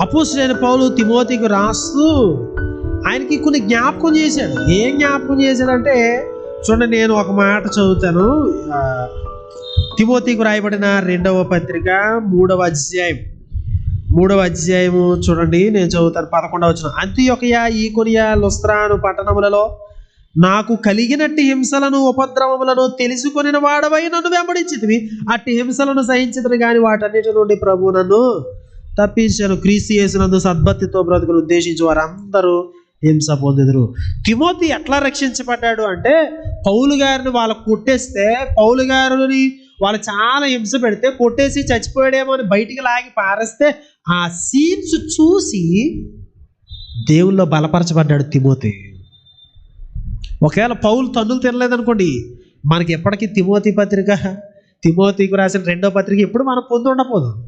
అపోసులైన పౌలు తిమోతికి రాస్తూ ఆయనకి కొన్ని జ్ఞాపకం చేశాడు. ఏం జ్ఞాపకం చేశాడంటే చూడండి నేను ఒక మాట చదువుతాను. తిమోతికి రాయబడిన రెండవ పత్రిక మూడవ అధ్యాయం. మూడవ అధ్యాయము చూడండి నేను చదువుతాను పదకొండవ వచ్చిన అంత్యొకయ ఈ కొనియా లుస్త్రాను పట్టణములలో నాకు కలిగినట్టి హింసలను ఉపద్రవములను తెలుసుకొనిన వాడవై నన్ను వెంబడించితివి. అట్టి హింసలను సహించితిని కానీ వాటన్నిటి నుండి ప్రభు నన్ను తప్పించాను. క్రీస్తు చేసినందు సద్భక్తితో బ్రతుకును ఉద్దేశించి వారందరూ హింస పొందుదురు. తిమోతి ఎట్లా రక్షించబడ్డాడు అంటే పౌలు గారిని వాళ్ళు కొట్టేస్తే పౌలు గారిని వాళ్ళు చాలా హింస పెడితే కొట్టేసి చచ్చిపోయాడేమో అని బయటికి లాగి పారేస్తే ఆ సీన్స్ చూసి దేవుల్లో బలపరచబడ్డాడు తిమోతి. ఒకవేళ పౌలు తన్నులు తినలేదనుకోండి మనకి ఎప్పటికీ తిమోతి పత్రిక తిమోతికి రాసిన రెండో పత్రిక ఎప్పుడు మనం పొంది ఉండబోదు.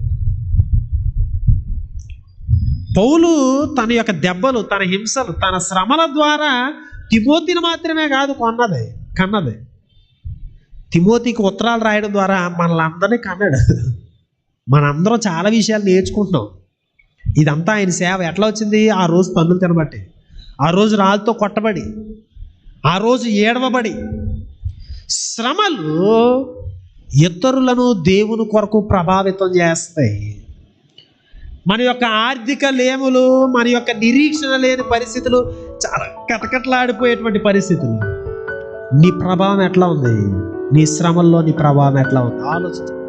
పౌలు తన యొక్క దెబ్బలు తన హింసలు తన శ్రమల ద్వారా తిమోతిని మాత్రమే కాదు కొన్నది కన్నది. తిమోతికి ఉత్తరాలు రాయడం ద్వారా మనల్ని కన్నాడు. మనందరం చాలా విషయాలు నేర్చుకుంటున్నాం. ఇదంతా ఆయన సేవ. ఎట్లా వచ్చింది? ఆ రోజు పన్నులు తినబట్టి. ఆ రోజు రాళ్ళతో కొట్టబడి. ఆ రోజు ఏడవబడి శ్రమలు ఇతరులను దేవుని కొరకు ప్రభావితం చేస్తాయి. మన యొక్క ఆర్థిక లేములు మన యొక్క నిరీక్షణ లేని పరిస్థితులు చాలా కటకట్లాడిపోయేటువంటి పరిస్థితులు. నీ ప్రభావం ఎట్లా ఉంది? నీ శ్రమల్లో నీ ప్రభావం ఎట్లా ఉంది? ఆలోచించ.